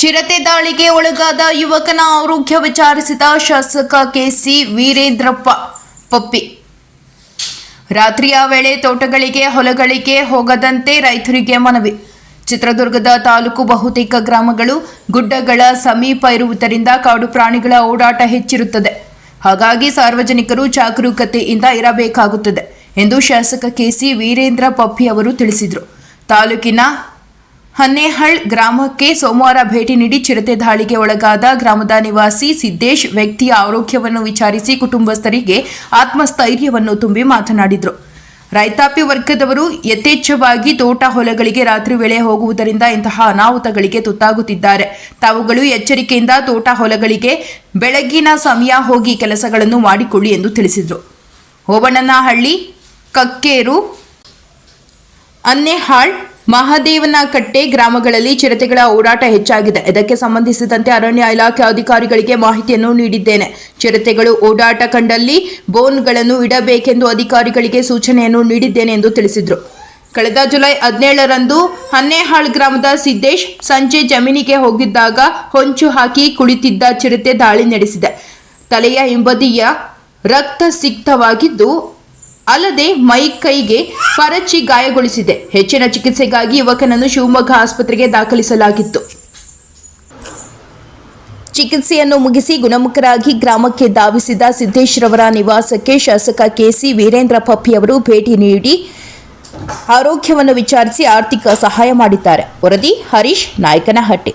ಚಿರತೆ ದಾಳಿಗೆ ಒಳಗಾದ ಯುವಕನ ಆರೋಗ್ಯ ವಿಚಾರಿಸಿದ ಶಾಸಕ ಕೆಸಿ ವೀರೇಂದ್ರಪ್ಪ ಪಪ್ಪಿ. ರಾತ್ರಿಯ ವೇಳೆ ತೋಟಗಳಿಗೆ, ಹೊಲಗಳಿಗೆ ಹೋಗದಂತೆ ರೈತರಿಗೆ ಮನವಿ. ಚಿತ್ರದುರ್ಗದ ತಾಲೂಕು ಬಹುತೇಕ ಗ್ರಾಮಗಳು ಗುಡ್ಡಗಳ ಸಮೀಪ ಇರುವುದರಿಂದ ಕಾಡು ಪ್ರಾಣಿಗಳ ಓಡಾಟ ಹೆಚ್ಚಿರುತ್ತದೆ. ಹಾಗಾಗಿ ಸಾರ್ವಜನಿಕರು ಜಾಗರೂಕತೆಯಿಂದ ಇರಬೇಕಾಗುತ್ತದೆ ಎಂದು ಶಾಸಕ ಕೆಸಿ ವೀರೇಂದ್ರ ಪಪ್ಪಿ ಅವರು ತಿಳಿಸಿದರು. ತಾಲೂಕಿನ ಹನ್ನೇಹಳ್ ಗ್ರಾಮಕ್ಕೆ ಸೋಮವಾರ ಭೇಟಿ ನೀಡಿ ಚಿರತೆ ದಾಳಿಗೆ ಒಳಗಾದ ಗ್ರಾಮದ ನಿವಾಸಿ ಸಿದ್ದೇಶ್ ವ್ಯಕ್ತಿಯ ಆರೋಗ್ಯವನ್ನು ವಿಚಾರಿಸಿ ಕುಟುಂಬಸ್ಥರಿಗೆ ಆತ್ಮಸ್ಥೈರ್ಯವನ್ನು ತುಂಬಿ ಮಾತನಾಡಿದರು. ರೈತಾಪಿ ವರ್ಗದವರು ಯಥೇಚ್ಛವಾಗಿ ತೋಟ ಹೊಲಗಳಿಗೆ ರಾತ್ರಿ ವೇಳೆ ಹೋಗುವುದರಿಂದ ಇಂತಹ ಅನಾಹುತಗಳಿಗೆ ತುತ್ತಾಗುತ್ತಿದ್ದಾರೆ. ತಾವುಗಳು ಎಚ್ಚರಿಕೆಯಿಂದ ತೋಟ ಹೊಲಗಳಿಗೆ ಬೆಳಗಿನ ಸಮಯ ಹೋಗಿ ಕೆಲಸಗಳನ್ನು ಮಾಡಿಕೊಳ್ಳಿ ಎಂದು ತಿಳಿಸಿದರು. ಹೋಬಣ್ಣನಹಳ್ಳಿ, ಕಕ್ಕೇರು ಅನ್ನೆಹಾಳ್ ಮಹಾದೇವನಕಟ್ಟೆ ಗ್ರಾಮಗಳಲ್ಲಿ ಚಿರತೆಗಳ ಓಡಾಟ ಹೆಚ್ಚಾಗಿದೆ. ಇದಕ್ಕೆ ಸಂಬಂಧಿಸಿದಂತೆ ಅರಣ್ಯ ಇಲಾಖೆ ಅಧಿಕಾರಿಗಳಿಗೆ ಮಾಹಿತಿಯನ್ನು ನೀಡಿದ್ದೇನೆ. ಚಿರತೆಗಳು ಓಡಾಟ ಕಂಡಲ್ಲಿ ಬೋನ್ಗಳನ್ನು ಇಡಬೇಕೆಂದು ಅಧಿಕಾರಿಗಳಿಗೆ ಸೂಚನೆಯನ್ನು ನೀಡಿದ್ದೇನೆ ಎಂದು ತಿಳಿಸಿದರು. ಕಳೆದ ಜುಲೈ ಹದಿನೇಳರಂದು ಹನ್ನೇಹಾಳ್ ಗ್ರಾಮದ ಸಿದ್ದೇಶ್ ಸಂಜೆ ಜಮೀನಿಗೆ ಹೋಗಿದ್ದಾಗ ಹೊಂಚು ಹಾಕಿ ಕುಳಿತಿದ್ದ ಚಿರತೆ ದಾಳಿ ನಡೆಸಿದೆ. ತಲೆಯ ಹಿಂಬದಿಯ ರಕ್ತ ಸಿಕ್ತವಾಗಿದ್ದು ಅಲ್ಲದೆ ಮೈ ಕೈಗೆ ಪರಚಿ ಗಾಯಗೊಳಿಸಿದೆ. ಹೆಚ್ಚಿನ ಚಿಕಿತ್ಸೆಗಾಗಿ ಯುವಕನನ್ನು ಶಿವಮೊಗ್ಗ ಆಸ್ಪತ್ರೆಗೆ ದಾಖಲಿಸಲಾಗಿತ್ತು. ಚಿಕಿತ್ಸೆಯನ್ನು ಮುಗಿಸಿ ಗುಣಮುಖರಾಗಿ ಗ್ರಾಮಕ್ಕೆ ಧಾವಿಸಿದ ಸಿದ್ದೇಶ್ರವರ ನಿವಾಸಕ್ಕೆ ಶಾಸಕ ಕೆಸಿ ವೀರೇಂದ್ರ ಪಪ್ಪಿ ಅವರು ಭೇಟಿ ನೀಡಿ ಆರೋಗ್ಯವನ್ನು ವಿಚಾರಿಸಿ ಆರ್ಥಿಕ ಸಹಾಯ ಮಾಡಿದ್ದಾರೆ. ವರದಿ ಹರೀಶ್ ನಾಯಕನಹಟ್ಟಿ.